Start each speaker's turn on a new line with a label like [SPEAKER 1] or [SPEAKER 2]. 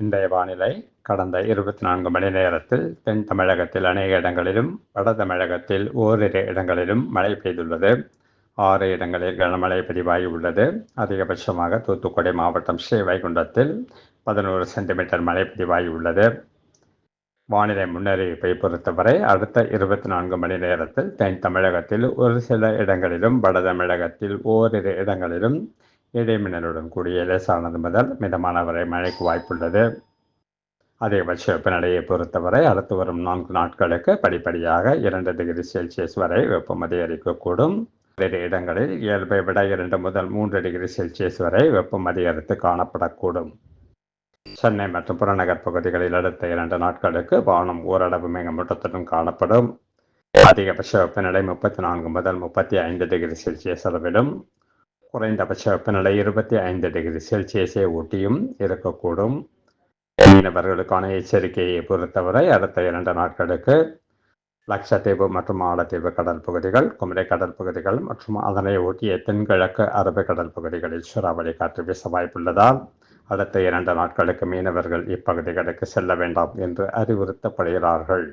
[SPEAKER 1] இன்றைய வானிலை கடந்த இருபத்தி நான்கு மணி நேரத்தில் தென் தமிழகத்தில் அநேக இடங்களிலும் வட தமிழகத்தில் ஓரிரு இடங்களிலும் மழை பெய்துள்ளது ஆறு இடங்களில் கனமழை பதிவாகி உள்ளது அதிகபட்சமாக தூத்துக்குடி மாவட்டம் ஸ்ரீவைகுண்டத்தில் பதினோரு சென்டிமீட்டர் மழை பதிவாகி உள்ளது வானிலை முன்னறிவிப்பை பொறுத்தவரை அடுத்த இருபத்தி நான்கு மணி நேரத்தில் தென் தமிழகத்தில் ஒரு சில இடங்களிலும் வட தமிழகத்தில் ஓரிரு இடங்களிலும் இடைமின்னலுடன் கூடிய லேசானது முதல் மிதமான வரை மழைக்கு வாய்ப்புள்ளது அதிகபட்ச வெப்பநிலையை பொறுத்தவரை அடுத்து வரும் நான்கு நாட்களுக்கு படிப்படியாக இரண்டு டிகிரி செல்சியஸ் வரை வெப்பம் அதிகரிக்கக்கூடும் வேறு இடங்களில் இயல்பை விட இரண்டு முதல் மூன்று டிகிரி செல்சியஸ் வரை வெப்பம் அதிகரித்து காணப்படக்கூடும் சென்னை மற்றும் புறநகர் பகுதிகளில் அடுத்த இரண்டு நாட்களுக்கு வானம் ஓரளவு மேகமூட்டத்துடன் காணப்படும் அதிகபட்ச வெப்பநிலை முப்பத்தி நான்கு முதல் முப்பத்தி ஐந்து டிகிரி செல்சியஸ் அளவிலும் குறைந்தபட்ச வெப்பநிலை இருபத்தி ஐந்து டிகிரி செல்சியஸை ஒட்டியும் இருக்கக்கூடும் மீனவர்களுக்கான எச்சரிக்கையை பொறுத்தவரை அடுத்த இரண்டு நாட்களுக்கு லட்சத்தீவு மற்றும் ஆலத்தீவு கடல் பகுதிகள் குமரி கடல் பகுதிகள் மற்றும் அதனை ஒட்டிய தென்கிழக்கு அரபு கடல் பகுதிகளில் சூறாவளி காற்று வீச வாய்ப்புள்ளதால் அடுத்த இரண்டு நாட்களுக்கு மீனவர்கள் இப்பகுதிகளுக்கு செல்ல வேண்டாம் என்று அறிவுறுத்தப்படுகிறார்கள்